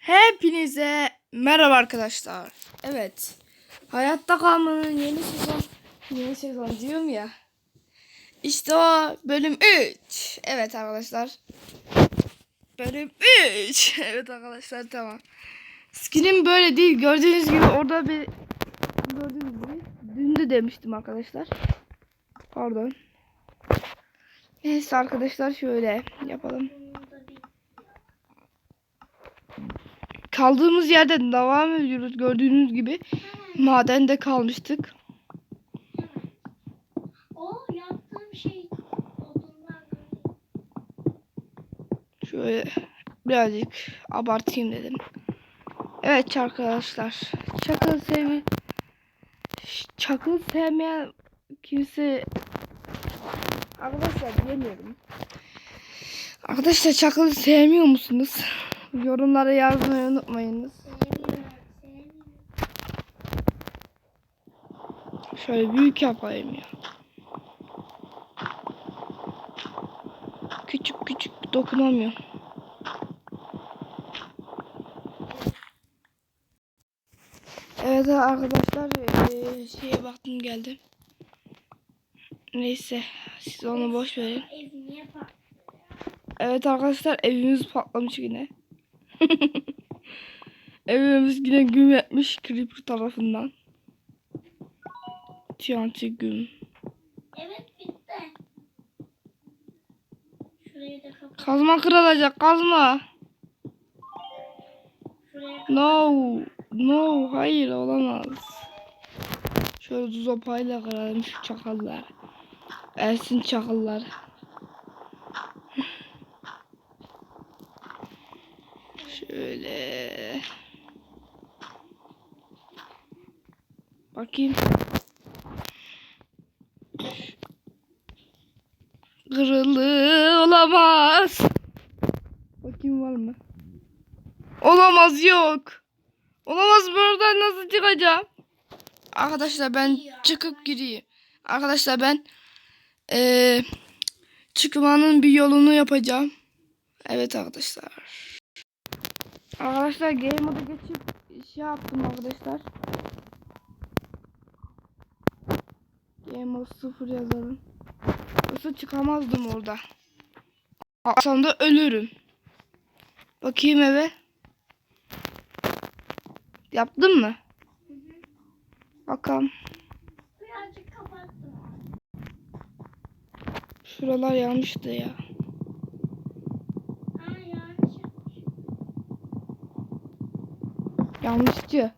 Hepinize merhaba arkadaşlar. Evet. Hayatta kalmanın yeni sezon yeni sezon diyorum ya. İşte o bölüm 3. Evet arkadaşlar. Bölüm 3. Evet arkadaşlar tamam. Skinim böyle değil. Gördüğünüz gibi orada bir gördüğünüz gibi dün de demiştim arkadaşlar. Pardon. Neyse arkadaşlar şöyle yapalım. Kaldığımız yerden devam ediyoruz. Gördüğünüz gibi madende kalmıştık. O yaptığım şey Şöyle birazcık abartayım dedim. Evet arkadaşlar. Çakıl sevi Çakıl sevmeyen kimse Arkadaşlar bilemiyorum. Arkadaşlar çakıl sevmiyor musunuz? Yorumlara yazmayı unutmayınız. Şöyle büyük yapayım ya. Küçük küçük dokunamıyor. Evet arkadaşlar eee, şeye baktım geldim. Neyse siz onu boş verin. Evet arkadaşlar evimiz patlamış yine. Evimiz yine güm etmiş Creeper tarafından. TNT güm. Evet bitti. Şurayı da kapat. Kazma kırılacak kazma. No. No. Hayır olamaz. Şöyle zopayla kıralım şu çakallar. Ersin çakallar. Şöyle. Bakayım. Kırılı olamaz. Bakayım var mı? Olamaz yok. Olamaz buradan nasıl çıkacağım? Arkadaşlar ben çıkıp gireyim. Arkadaşlar ben eee çıkmanın bir yolunu yapacağım. Evet arkadaşlar. Arkadaşlar game moda geçip şey yaptım arkadaşlar. Mode 0 yazalım. Yoksa çıkamazdım orada. Aslında da ölürüm. Bakayım eve. Yaptın mı? Bakalım. Birazcık kapattım. Şuralar yanmıştı ya. Ha yanlış. Yanlışçı.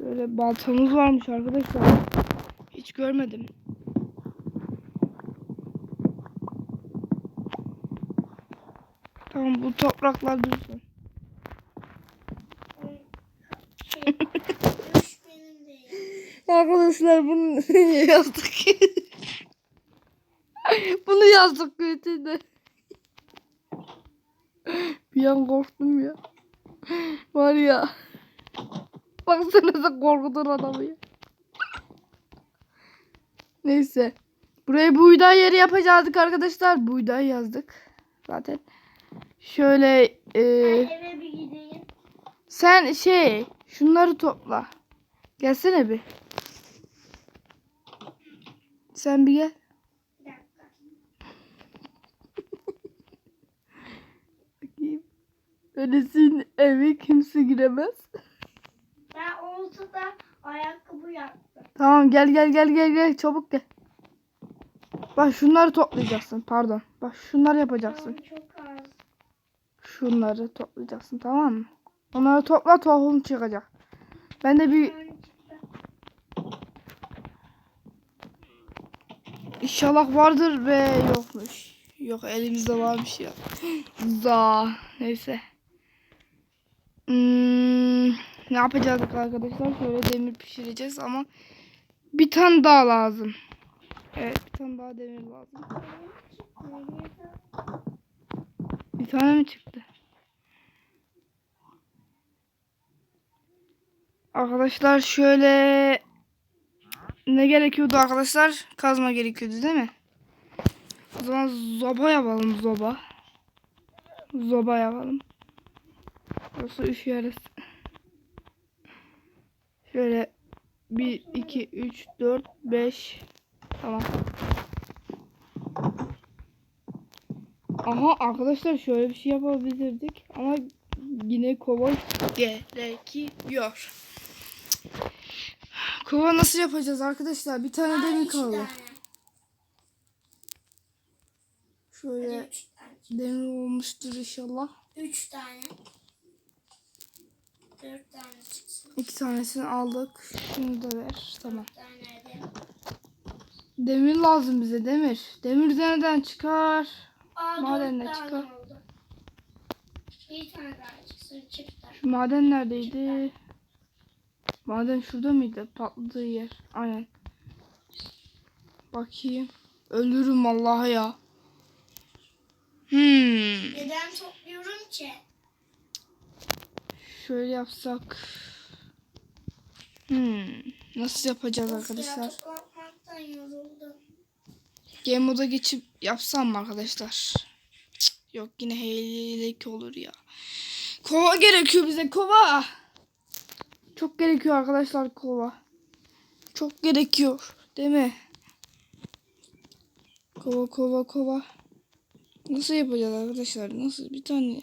Böyle baltamız varmış arkadaşlar. Görmedim. Tamam bu topraklar dursun. Arkadaşlar bunu yazdık. bunu yazdık kötüydü. Bir an korktum ya. Var ya. Baksanıza korkutan adamı ya. Neyse. Buraya buğday yeri yapacaktık arkadaşlar. Buğday yazdık. Zaten. Şöyle Ben e, eve bir gideyim. sen şey şunları topla. Gelsene bir. Sen bir gel. Bakayım. Öylesin evi kimse giremez. Ben ortada ayakkabı yaptım. Tamam gel gel gel gel gel çabuk gel. Bak şunları toplayacaksın pardon. Bak şunları yapacaksın. Tamam, çok az. Şunları toplayacaksın tamam mı? Onları topla tohum çıkacak. Ben de bir inşallah vardır ve yokmuş. Yok elimizde varmış ya. Za neyse. Hmm, ne yapacağız arkadaşlar? Şöyle demir pişireceğiz ama bir tane daha lazım. Evet bir tane daha demir lazım. Bir tane mi çıktı? Arkadaşlar şöyle ne gerekiyordu arkadaşlar? Kazma gerekiyordu değil mi? O zaman zoba yapalım zoba. Zoba yapalım. Yoksa üşüyeriz. Şöyle 1, 2, 3, 4, 5. Tamam. Aha arkadaşlar şöyle bir şey yapabilirdik ama yine kova gerekiyor. Kova nasıl yapacağız arkadaşlar? Bir tane demir kaldı. Şöyle demir olmuştur inşallah. Üç tane. Dört tane çıksın. İki tanesini aldık. Şunu da ver. Tamam. De. Demir lazım bize demir. Demir nereden çıkar? Aa, çıkar. oldu. Bir tane daha çıksın çıktı. Şu maden neredeydi? Maden şurada mıydı? Patladığı yer. Aynen. Bakayım. Ölürüm vallahi ya. Hmm. Neden topluyorum ki? Şöyle yapsak. Hmm. Nasıl yapacağız arkadaşlar? Game moda geçip yapsam mı arkadaşlar? Cık, Yok yine heylelik olur ya. Kova gerekiyor bize kova. Çok gerekiyor arkadaşlar kova. Çok gerekiyor. Değil mi? Kova kova kova. Nasıl yapacağız arkadaşlar? Nasıl bir tane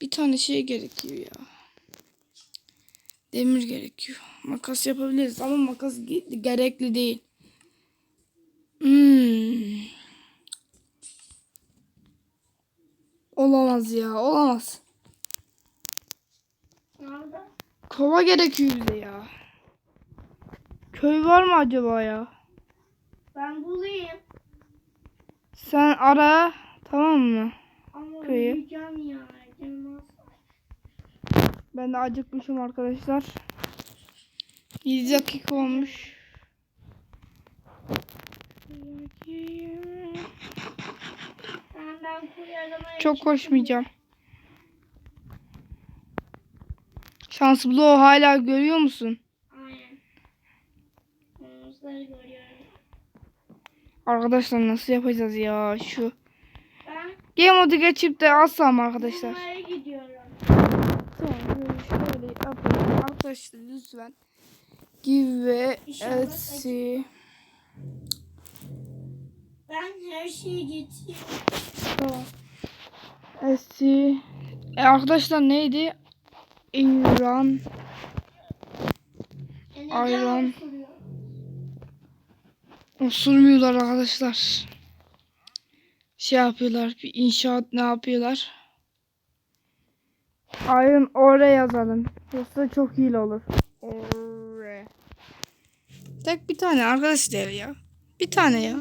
bir tane şey gerekiyor ya. Demir gerekiyor. Makas yapabiliriz ama makas ge- gerekli değil. Hmm. Olamaz ya, olamaz. Nerede? Kova gerekiyor bize ya. Köy var mı acaba ya? Ben bulayım. Sen ara, tamam mı? Ama Köyü. ya. Canım. Ben de acıkmışım arkadaşlar. 7 dakika olmuş. Çok koşmayacağım. Şans bloğu hala görüyor musun? Aynen. Arkadaşlar nasıl yapacağız ya şu. Ben Game modu geçip de alsam arkadaşlar. bulmaya gidiyorum. Tamam böyle şöyle yapalım. Arkadaşlar lütfen. Give Etsy. Ben her şeyi getireyim. Tamam. Etsy. E arkadaşlar neydi? İran. E? Osurmuyorlar arkadaşlar. Şey yapıyorlar. Bir inşaat ne yapıyorlar? Ayın oraya yazalım. Yoksa çok iyi olur. Oraya. Tek bir tane arkadaşlar ya. Bir tane ya.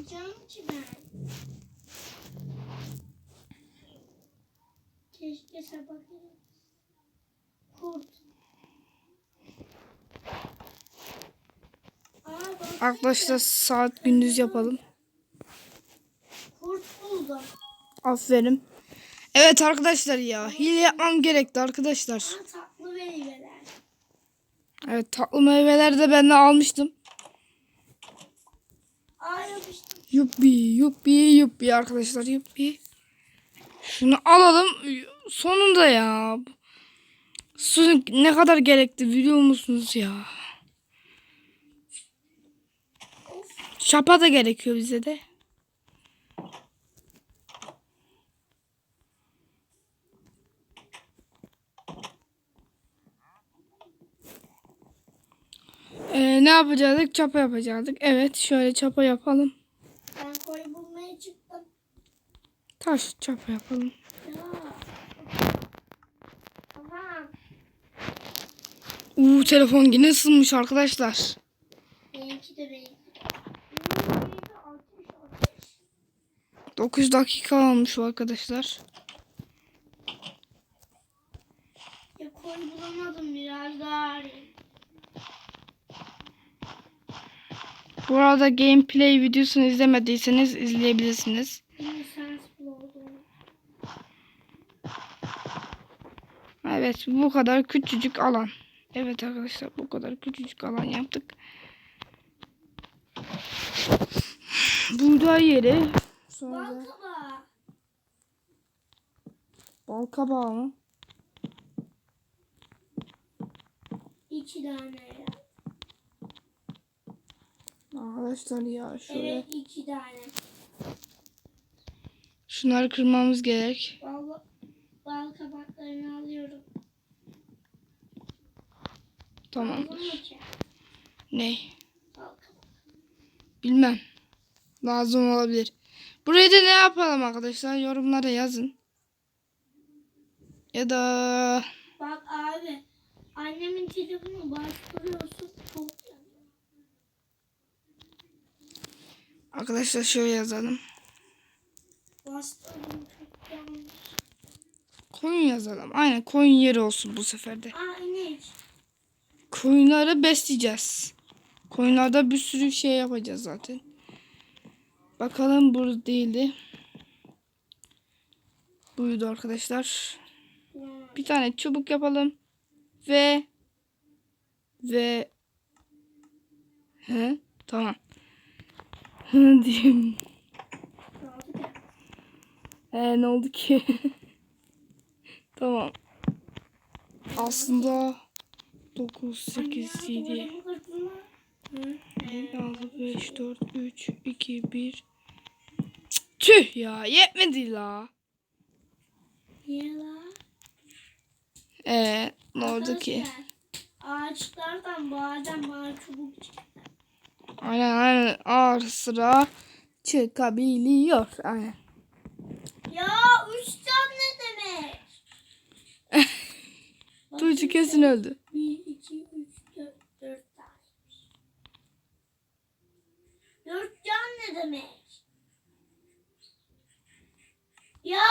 Keşke sabah Kurt. Arkadaşlar saat gündüz yapalım. Kurt buldum. Aferin. Evet arkadaşlar ya. Hile yapmam gerekti arkadaşlar. Aa, tatlı meyveler. Evet tatlı meyveleri de ben de almıştım. Aa. Yuppi yuppi yuppi arkadaşlar yuppi. Şunu alalım. Sonunda ya. Su ne kadar gerekti biliyor musunuz ya? Şapa da gerekiyor bize de. Ee, ne yapacaktık? Çapa yapacaktık. Evet şöyle çapa yapalım. Ben koyu bulmaya çıktım. Taş çapa yapalım. Ya. Tamam. Uuu telefon yine ısınmış arkadaşlar. Benimki de benimki. Hmm, benimki altmış, altmış. 9 dakika olmuş arkadaşlar. Ya koyu bulamadım biraz daha arayayım. Bu arada gameplay videosunu izlemediyseniz izleyebilirsiniz. Evet bu kadar küçücük alan. Evet arkadaşlar bu kadar küçücük alan yaptık. Buğday yeri. Sonra Bal kabağı. bal kabağı mı? iki tane ya. Arkadaşlar ya şöyle. Evet iki tane. Şunları kırmamız gerek. Bal, bal kabaklarını alıyorum. Tamam. Ne? Bilmem. Lazım olabilir. Burayı da ne yapalım arkadaşlar? Yorumlara yazın. Ya da Bak abi. Annemin telefonu bastırıyorsun. Çok arkadaşlar şöyle yazalım. Koyun yazalım. Aynen koyun yeri olsun bu sefer de. Koyunları besleyeceğiz. Koyunlarda bir sürü şey yapacağız zaten. Bakalım bu değildi. Buydu arkadaşlar. Bir tane çubuk yapalım. Ve ve He? Tamam. Diyeyim. Ne oldu ki? Ee, ne oldu ki? tamam. Aslında 9, 8, Anne, 7, duvarımı kırdın mı? Hı? 6, 5, 4, 3, 2, 1. Tüh ya yetmedi la. Niye la? Ee, ne oldu ki? Ağaçlardan bazen bana çubuk çıktı. Aynen aynen ağır sıra çıkabiliyor. Aynen. Ya üç can ne demek? Tuğçe kesin öldü. Bir, iki, üç, dört, dört tane. Dört can ne demek? Ya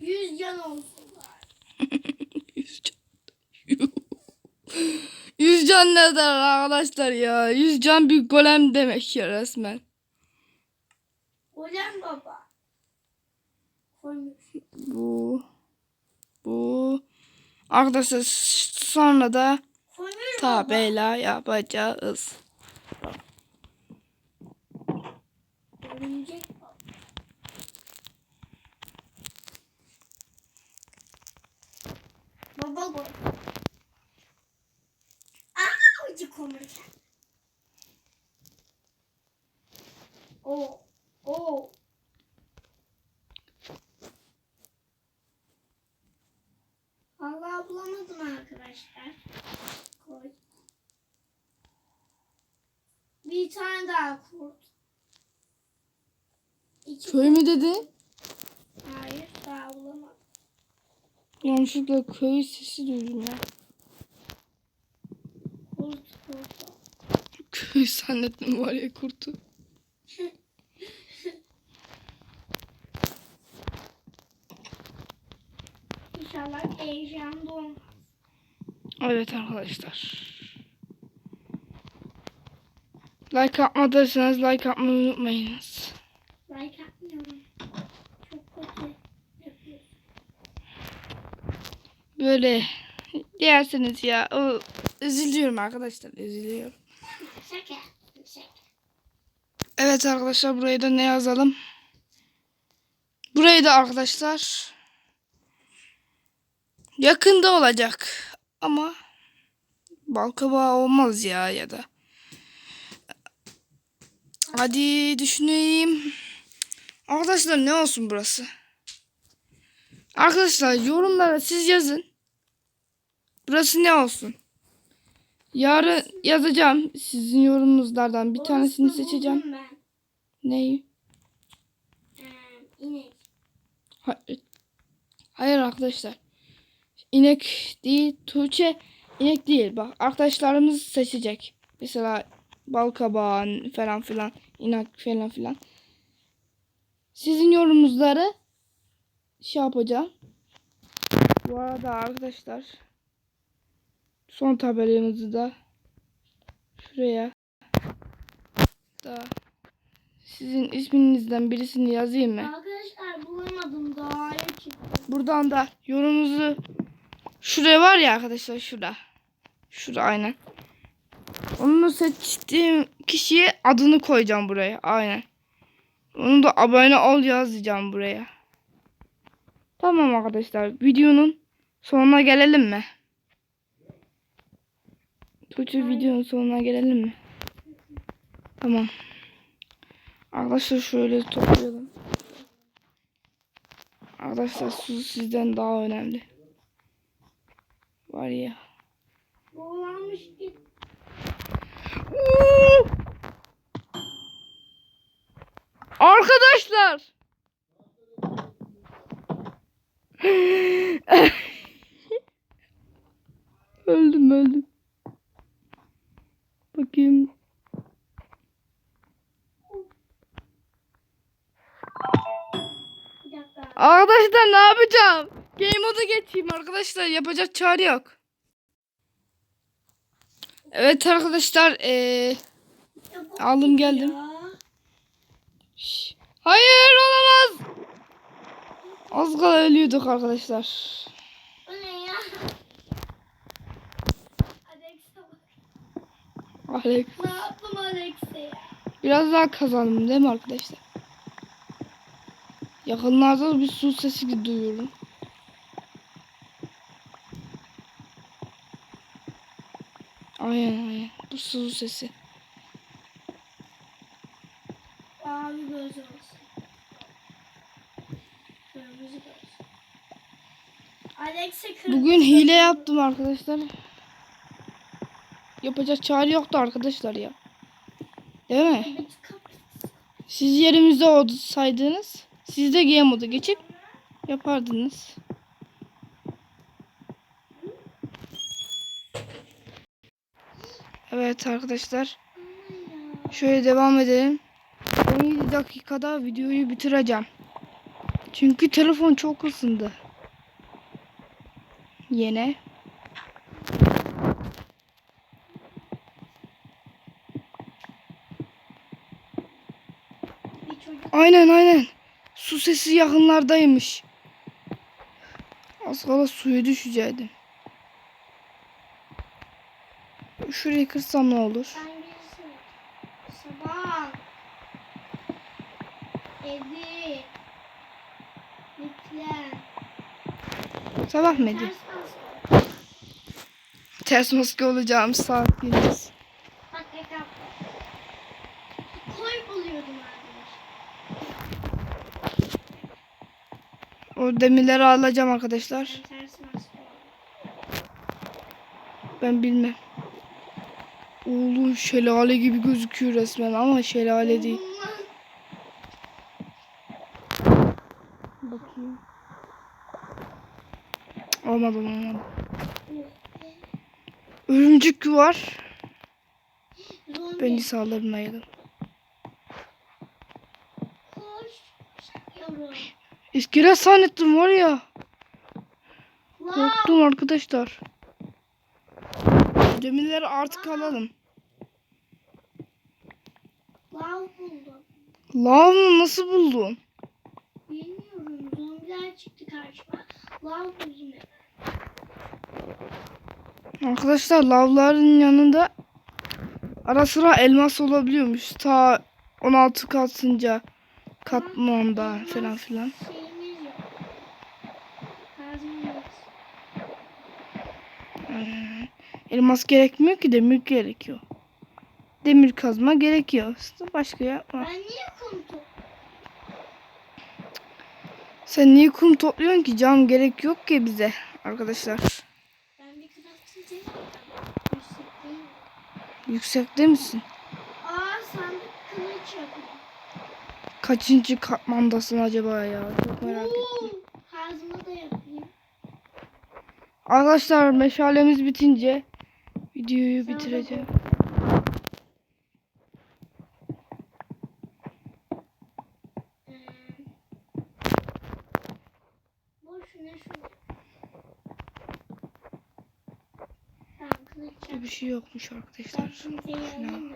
yüz can olsun bari. Yüz can. Yüz can ne der arkadaşlar ya? Yüz can bir golem demek ya resmen. Golem baba. Bu. Bu. Arkadaşlar sonra da Koymuş baba. tabela yapacağız. Örümcek baba. Baba. Ucu konuşan. Oo. Oo. Vallahi bulamadım arkadaşlar. Koy. Bir tane daha kurt. İki Köy mü dedi? Hayır daha bulamadım. Yanlışlıkla köy sesi duydum ya. Kurt kurt. Köy zannettim var ya kurtu. İnşallah heyecanlı olmaz. Evet arkadaşlar. Like atmadıysanız like atmayı unutmayınız. Like atmıyorum. Çok kötü. Böyle derseniz ya o, üzülüyorum arkadaşlar üzülüyorum. Evet arkadaşlar buraya da ne yazalım? Burayı da arkadaşlar yakında olacak ama balkabağı olmaz ya ya da. Hadi düşüneyim. Arkadaşlar ne olsun burası? Arkadaşlar yorumlara siz yazın. Burası ne olsun? Yarın yazacağım. Sizin yorumunuzlardan bir tanesini seçeceğim. Neyi? Ee, inek. Hayır. Hayır arkadaşlar. İnek değil. Tuğçe inek değil. Bak arkadaşlarımız seçecek. Mesela balkabağın falan filan. inek falan filan. Sizin yorumunuzları şey yapacağım. Bu arada arkadaşlar son tabelamızı da şuraya da sizin isminizden birisini yazayım mı? Arkadaşlar bulamadım. Çıktım. Buradan da yorumunuzu şuraya var ya arkadaşlar şurada. Şurada aynen. Onu seçtiğim kişiye adını koyacağım buraya. Aynen. Onu da abone ol yazacağım buraya. Tamam arkadaşlar. Videonun sonuna gelelim mi? Tür videonun sonuna gelelim mi? Tamam. Arkadaşlar şöyle toplayalım. Arkadaşlar su sizden daha önemli. Var ya. Boğulanmış git. Arkadaşlar. Game moda geçeyim arkadaşlar. Yapacak çare yok. Evet arkadaşlar. Bu aldım geldim. Şş. Hayır olamaz. Az kala ölüyorduk arkadaşlar. Alex. Ne yaptım Alex'e ya? Biraz daha kazandım değil mi arkadaşlar? Yakınlarda da bir su sesi duyuyorum. Aynen aynen. Bu su sesi. Mavi göz olsun. Kırmızı göz. Alex'e kırmızı Bugün hile yaptım arkadaşlar. Yapacak çare yoktu arkadaşlar ya. Değil mi? Siz yerimizde olsaydınız siz de game modu geçip yapardınız. Evet arkadaşlar. Şöyle devam edelim. 17 dakikada videoyu bitireceğim. Çünkü telefon çok ısındı. Yine. Aynen aynen. Su sesi yakınlardaymış. Az kala suya düşecektim. Şurayı kırsam ne olur? Sabah. Edi. Yüklen. Sabah mı edeyim? Ters maske olacağım saat gündüz. Bak ekran. Koy buluyordum arkadaş. O demirleri alacağım arkadaşlar. Ben. Ben bilmem. Oğlum şelale gibi gözüküyor resmen ama şelale değil. Bakayım. Olmadı olmadı. Örümcek var. Beni. Koş. Yavrum. İskelet zannettim var ya. Korktum arkadaşlar. Demirleri artık alalım. Lav buldum. Lav mı nasıl buldun? Bilmiyorum. Zombiler çıktı karşıma. Lav buldum. Arkadaşlar lavların yanında ara sıra elmas olabiliyormuş. Ta 16 katınca katmanda falan filan. Ee, elmas gerekmiyor ki demir gerekiyor. Demir kazma gerekiyor. Başka yapma. Ben niye kum? Sen niye kum topluyorsun ki? Cam gerek yok ki bize arkadaşlar. Ben bir crafting. Yüksekte misin? Aa sandık kılıç yapayım. Kaçıncı katmandasın acaba ya? Çok merak ettim. Oo, Kazma da yapayım. Arkadaşlar meşalemiz bitince videoyu da bitireceğim. Ee, boş ne şu? Tamam kılıç Bir şey yokmuş arkadaşlar. Olur.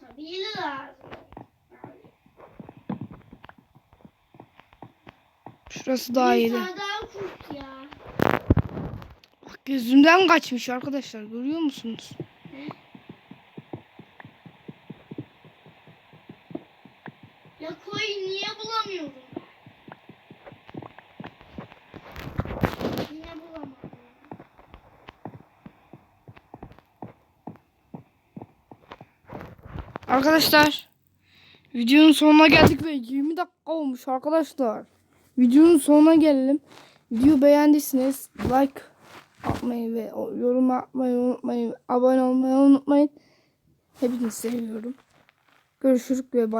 Tabii lazım. Şurası daha ya. Bak gözümden kaçmış arkadaşlar. Görüyor musunuz? Ya koy niye bulamıyorum? Yine bulamadım. Arkadaşlar videonun sonuna geldik ve 20 dakika olmuş arkadaşlar. Videonun sonuna gelelim. Video beğendiyseniz like atmayı ve yorum atmayı unutmayın. Abone olmayı unutmayın. Hepinizi seviyorum. Görüşürüz ve bay.